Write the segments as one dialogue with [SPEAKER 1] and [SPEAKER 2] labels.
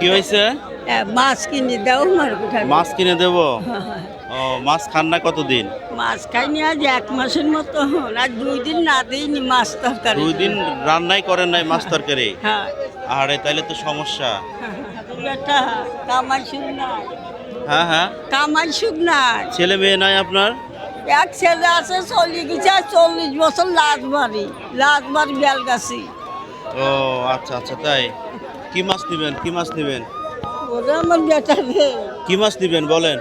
[SPEAKER 1] কি হয়েছে?
[SPEAKER 2] মাছ কিনে দাও আমার কোথায়
[SPEAKER 1] মাছ কিনে দেব? ও মাছ খান না কতদিন?
[SPEAKER 2] মাছ খাইনি আজ এক মাসের মতো আর দুই দিন না দিইনি মাছ তরকারি।
[SPEAKER 1] দুই দিন রান্নাই করেন নাই মাছ তরকারি?
[SPEAKER 2] হ্যাঁ।
[SPEAKER 1] আরে তাইলে তো সমস্যা।
[SPEAKER 2] বেটা কামাই সুখ নাই।
[SPEAKER 1] হ্যাঁ হ্যাঁ।
[SPEAKER 2] কামাই সুখ নাই।
[SPEAKER 1] ছেলে মেয়ে নাই আপনার?
[SPEAKER 2] এক ছেলে আছে চল্লিশ গেছে চল্লিশ বছর লাজবাড়ি লাজবাড়ি বেলগাছি।
[SPEAKER 1] ও আচ্ছা আচ্ছা তাই। কি মাছ নিবেন কি মাছ নিবেন? কি মাছ নিবেন বলেন।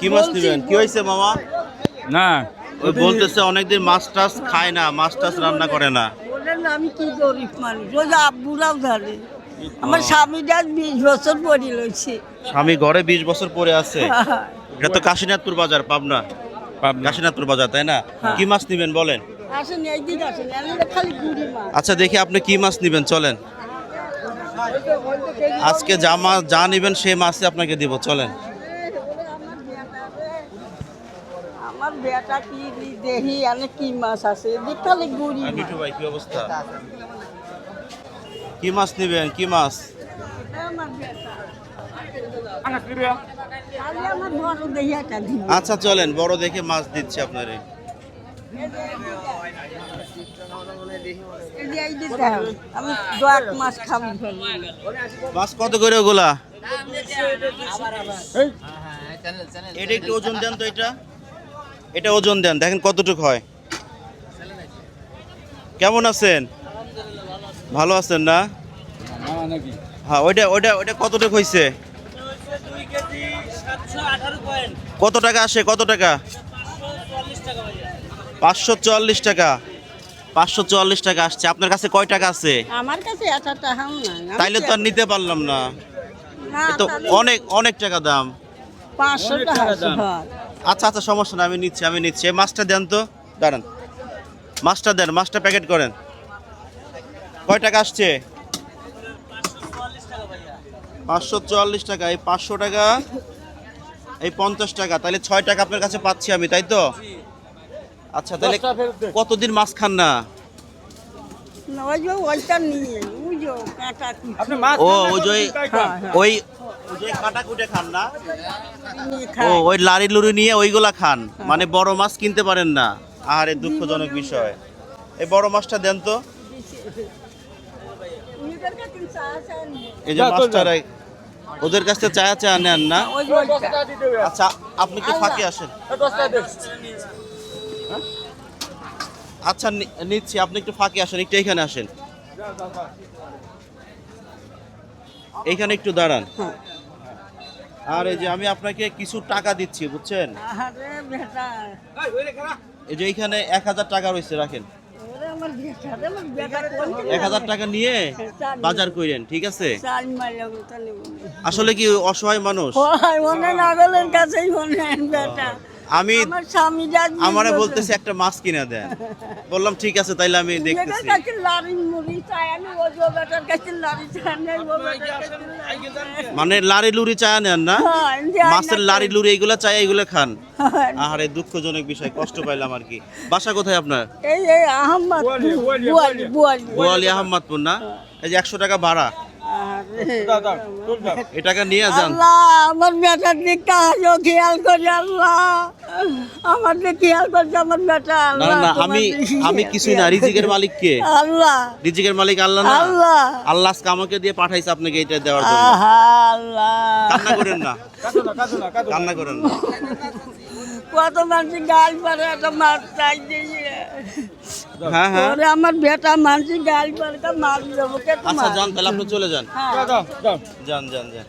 [SPEAKER 1] কি মাছ নিবেন? কি হয়েছে মামা?
[SPEAKER 3] না
[SPEAKER 1] ওই বলতেছে অনেকদিন মাছ টাছ খায় না মাছ টাছ রান্না করে না।
[SPEAKER 2] আমি কি গরিব মানুষ? ওই আব্বুরাও ধরে আমার স্বামীটা আজ বিশ বছর পড়ি লইছে।
[SPEAKER 1] স্বামী ঘরে বিশ বছর পরে আছে? এটা তো কাশীনাথপুর বাজার পাবনা। কাশীনাথপুর বাজার তাই না?
[SPEAKER 2] হ্যাঁ।
[SPEAKER 1] কি মাছ নিবেন বলেন? আচ্ছা দেখি আপনি কি মাছ নিবেন চলেন। আজকে যা মাছ যা নিবেন সেই মাছই আপনাকে দিব চলেন।
[SPEAKER 2] আমার বেটা কি দি- দেহি কি মাছ আছে।
[SPEAKER 1] মিঠু ভাই কি অবস্থা? কি মাছ নিবেন কি মাছ?
[SPEAKER 2] আমার বেটা খালি আমার বড় দেহি একটা দিন
[SPEAKER 1] আচ্ছা চলেন বড় দেখে মাছ দিচ্ছি আপনারে। মাছ কত করে ওগুলা? এটা একটু ওজন দেন তো এটা। এটা ওজন দেন দেখেন কতটুকু হয়। কেমন আছেন? ভালো আছেন না? হ্যাঁ ওইটা ওইটা ওইটা কতটুক হয়েছে কত টাকা আসে? কত টাকা? পাঁচশো চুয়াল্লিশ টাকা। পাঁচশো চুয়াল্লিশ টাকা আসছে। আপনার কাছে কয় টাকা আছে?
[SPEAKER 2] আমার কাছে
[SPEAKER 1] তাইলে তো আর নিতে পারলাম না। তো অনেক অনেক টাকা দাম।
[SPEAKER 2] পাঁচশো টাকা
[SPEAKER 3] দাম।
[SPEAKER 1] আচ্ছা আচ্ছা সমস্যা না আমি নিচ্ছি আমি নিচ্ছি। মাছটা দেন তো। দাঁড়ান। মাছটা দেন মাছটা প্যাকেট করেন। কয় টাকা আসছে? পাঁচশো চুয়াল্লিশ টাকা এই পাঁচশো টাকা এই পঞ্চাশ টাকা তাহলে ছয় টাকা আপনার কাছে পাচ্ছি আমি তাই তো? আচ্ছা তাহলে কতদিন মাছ খান না?
[SPEAKER 2] না, ওই যে ওইটা নিয়ে ওই যে কাঁটা কুচি
[SPEAKER 3] আপনি মাছ
[SPEAKER 1] ও ওই যে? ওই ওই কাটা কুটে খান না? ও ওই লারি লুরি নিয়ে ওইগুলা খান মানে বড় মাছ কিনতে পারেন না। আরে দুঃখজনক বিষয়। এই বড় মাছটা দেন তো
[SPEAKER 2] নিজের কাছে চা চা নিয়ে।
[SPEAKER 1] এই যে। রাখ- ওদের কাছ থেকে চায়া চায়া নেন না। আচ্ছা আপনি কি ফাঁকে আসেন? আচ্ছা নিচ্ছি আপনি একটু ফাঁকে আসেন একটু এখানে আসেন। এইখানে একটু দাঁড়ান।
[SPEAKER 2] হ্যাঁ।
[SPEAKER 1] আর এই যে আমি আপনাকে কিছু টাকা দিচ্ছি বুঝছেন? এই যে এইখানে এক হাজার টাকা রয়েছে রাখেন। এক হাজার টাকা নিয়ে বাজার ঠিক আছে। আসলে কি অসহায় মানুষ আমি
[SPEAKER 2] আমার
[SPEAKER 1] বলতেছে একটা মাছ কিনে দেন। বললাম ঠিক আছে তাইলে আমি দেখতেছি। মানে লারি লুরি চায় নেন না?
[SPEAKER 2] হ্যাঁ,
[SPEAKER 1] মাছের লারি লুরি এগুলা চাই এগুলো খান।
[SPEAKER 2] হ্যাঁ,
[SPEAKER 1] আহারে দুঃখজনক বিষয় কষ্ট পাইলাম আর কি। বাসা কোথায় আপনার?
[SPEAKER 2] এই এই আহমদ
[SPEAKER 3] বুয়ালি,
[SPEAKER 1] আহমদপুর না? এই যে একশো টাকা ভাড়া।
[SPEAKER 2] আরে,
[SPEAKER 3] দাও, দাও, তুল দাও।
[SPEAKER 1] এই টাকা নিয়ে যান।
[SPEAKER 2] আল্লাহ আমার বেটার দিকটা আজও খেয়াল করি আল্লাহ। আমার দিকে খেয়াল করছে আমার বেটা
[SPEAKER 1] না না আমি আমি কিছুই না। রিজিকের মালিক কে?
[SPEAKER 2] আল্লাহ।
[SPEAKER 1] রিজিকের মালিক আল্লাহ না।
[SPEAKER 2] আল্লাহ।
[SPEAKER 1] আল্লাহ আমাকে দিয়ে পাঠাইছে আপনাকে এটা দেওয়ার জন্য।
[SPEAKER 2] আল্লাহ।
[SPEAKER 1] কান্না করেন না। কান্না করেন না।
[SPEAKER 2] কত মানুষ গাল পারে একটা মাছ চাই দিয়ে।
[SPEAKER 1] হ্যাঁ হ্যাঁ।
[SPEAKER 2] ওরে আমার বেটা মানুষ গাল পারে মাছ দেবো কে
[SPEAKER 1] আচ্ছা যান তাহলে আপনি চলে যান।
[SPEAKER 2] হ্যাঁ।
[SPEAKER 3] দাও, দাও, দাও।
[SPEAKER 1] যান যান যান।